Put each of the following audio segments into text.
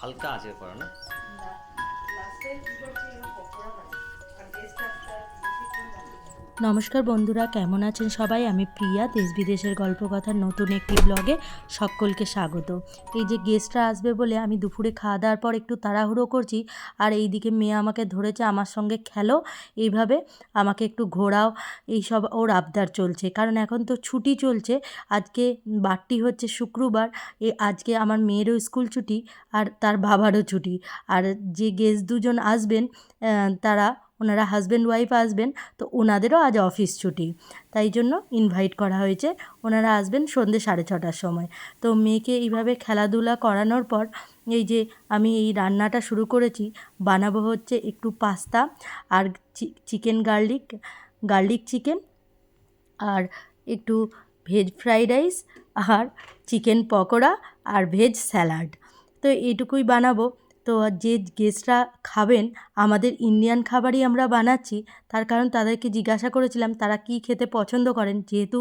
হালকা আছে করা না নমস্কার বন্ধুরা, কেমন আছেন সবাই? আমি প্রিয়া, দেশ বিদেশের গল্প কথার নতুন একটি ব্লগে সকলকে স্বাগত। এই যে গেস্টরা আসবে বলে আমি দুপুরে খাওয়া দাওয়ার পর একটু তাড়াহুড়ো করছি, আর এই দিকে মেয়ে আমাকে ধরেছে, আমার সঙ্গে খেলো। এইভাবে আমাকে একটু ঘোরাও, এইসব ওর আবদার চলছে। কারণ এখন তো ছুটি চলছে, আজকে বারটি হচ্ছে শুক্রবার, এ আজকে আমার মেয়েরও স্কুল ছুটি, আর তার বাবারও ছুটি। আর যে গেস্ট দুজন আসবেন তারা ওনারা হাজব্যান্ড ওয়াইফ আসবেন তো ওনাদেরও আজ অফিস ছুটি। তাই জন্য ইনভাইট করা হয়েছে। ওনারা আসবেন সন্ধ্যে সাড়ে ছটার সময়। তো মেয়েকে এইভাবে খেলাধুলা করানোর পর এই যে আমি এই রান্নাটা শুরু করেছি, বানাবো হচ্ছে একটু পাস্তা আর চিকেন গার্লিক গার্লিক চিকেন আর একটু ভেজ ফ্রাইড রাইস আর চিকেন পকোড়া আর ভেজ স্যালাড তো এইটুকুই বানাবো। তো যে গেস্টরা খাবেন, আমাদের ইন্ডিয়ান খাবারই আমরা বানাচ্ছি। তার কারণ তাদেরকে জিজ্ঞাসা করেছিলাম, তারা কি খেতে পছন্দ করেন? যেহেতু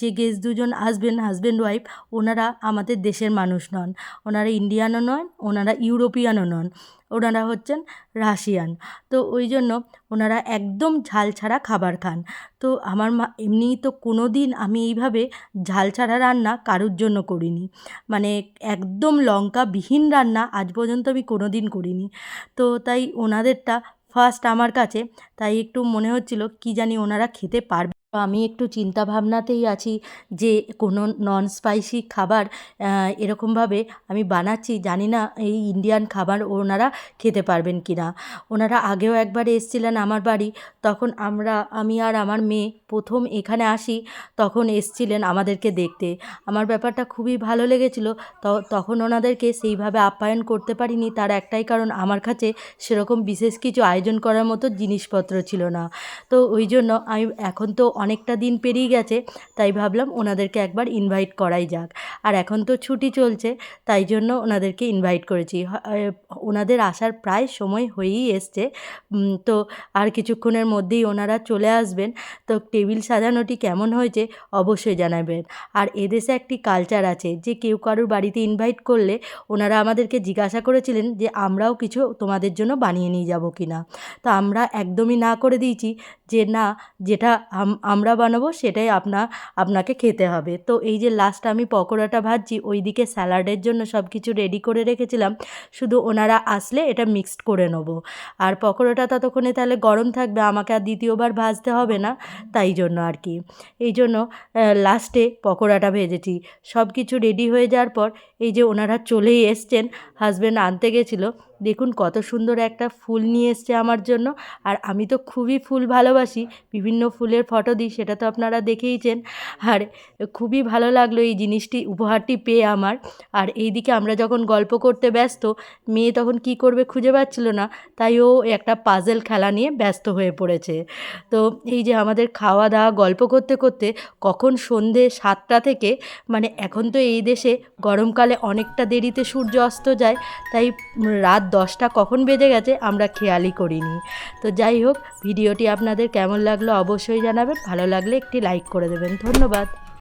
যে গেস্ট দুজন আসবেন হাজব্যান্ড ওয়াইফ ওনারা আমাদের দেশের মানুষ নন। ওনারা ইন্ডিয়ানও নন, ওনারা ইউরোপিয়ানও নন। ওনারা হচ্ছেন রাশিয়ান। তো ওই জন্য ওনারা একদম ঝাল ছাড়া খাবার খান। তো আমার মা, এমনিই তো কোনো দিন আমি এইভাবে ঝাল ছাড়া রান্না কারুর জন্য করিনি। মানে একদম লঙ্কাবিহীন রান্না আজ পর্যন্ত আমি কোনো দিন করিনি। তো তাই ওনাদেরটা ফার্স্ট আমার কাছে, তাই একটু মনে হচ্ছিল কি জানি ওনারা খেতে পারবে আমি একটু চিন্তা ভাবনাতেই আছি যে কোনো নন স্পাইসি খাবার এরকমভাবে আমি বানাচ্ছি, জানি না এই ইন্ডিয়ান খাবার ওনারা খেতে পারবেন কি না ওনারা আগেও একবার এসেছিলেন আমার বাড়ি, তখন আমরা, আমি আর আমার মেয়ে প্রথম এখানে আসি, তখন এসছিলেন আমাদেরকে দেখতে। আমার ব্যাপারটা খুবই ভালো লেগেছিলো তখন ওনাদেরকে সেইভাবে আপ্যায়ন করতে পারিনি, তার একটাই কারণ আমার কাছে সেরকম বিশেষ কিছু আয়োজন করার মতো জিনিসপত্র ছিল না। তো ওই জন্য আমি, এখন তো অনেকটা দিন পেরিয়ে গেছে, তাই ভাবলাম ওনাদেরকে একবার ইনভাইট করাই যাক। আর এখন তো ছুটি চলছে, তাই জন্য ওনাদেরকে ইনভাইট করেছি। ওনাদের আসার প্রায় সময় হয়েই এসছে। তো আর কিছুক্ষণের মধ্যেই ওনারা চলে আসবেন। তো টেবিল সাজানোটি কেমন হয়েছে অবশ্যই জানাবেন। আর এদেশে একটি কালচার আছে, যে কেউ কারোর বাড়িতে ইনভাইট করলে ওনারা আমাদেরকে জিজ্ঞাসা করেছিলেন যে আমরাও কিছু তোমাদের জন্য বানিয়ে নিয়ে যাব কি না তো আমরা একদমই না করে দিয়েছি যে না, যেটা আমরা বানাবো সেটাই আপনা, আপনাকে খেতে হবে। তো এই যে লাস্ট আমি পকোড়াটা ভাজছি, ওইদিকে স্যালাডের জন্য সব কিছু রেডি করে রেখেছিলাম। শুধু ওনারা আসলে এটা মিক্সড করে নেব। আর পকোড়াটা ততক্ষণে তাহলে গরম থাকবে, আমাকে আর দ্বিতীয়বার ভাজতে হবে না, তাই জন্য আর কি। এই জন্য লাস্টে পকোড়াটা ভেজেছি। সব কিছু রেডি হয়ে যাওয়ার পর এই যে ওনারা চলেই এসছেন হাজব্যান্ড আনতে গেছিল। দেখুন কত সুন্দর একটা ফুল নিয়ে এসছে আমার জন্য। আর আমি তো খুবই ফুল ভালোবাসি, বিভিন্ন ফুলের ফটো দিই, সেটা তো আপনারা দেখেইছেন। আর খুবই ভালো লাগল এই জিনিসটি, উপহারটি পেয়ে আমার। আর এইদিকে আমরা যখন গল্প করতে ব্যস্ত, মেয়ে তখন কি করবে খুঁজে পাচ্ছিল না, তাই ও একটা পাজেল খেলা নিয়ে ব্যস্ত হয়ে পড়েছে। তো এই যে আমাদের খাওয়া দাওয়া, গল্প করতে করতে কখন সন্ধে সাতটা থেকে মানে এখন তো এই দেশে গরমকালে অনেকটা দেরিতে সূর্য অস্ত যায়, তাই রাত দশটা কখন বেজে গেছে আমরা খেয়ালই করিনি। তো যাই হোক, ভিডিওটি আপনাদের কেমন লাগল অবশ্যই জানাবেন। ভালো লাগলে একটি লাইক করে দেবেন। ধন্যবাদ।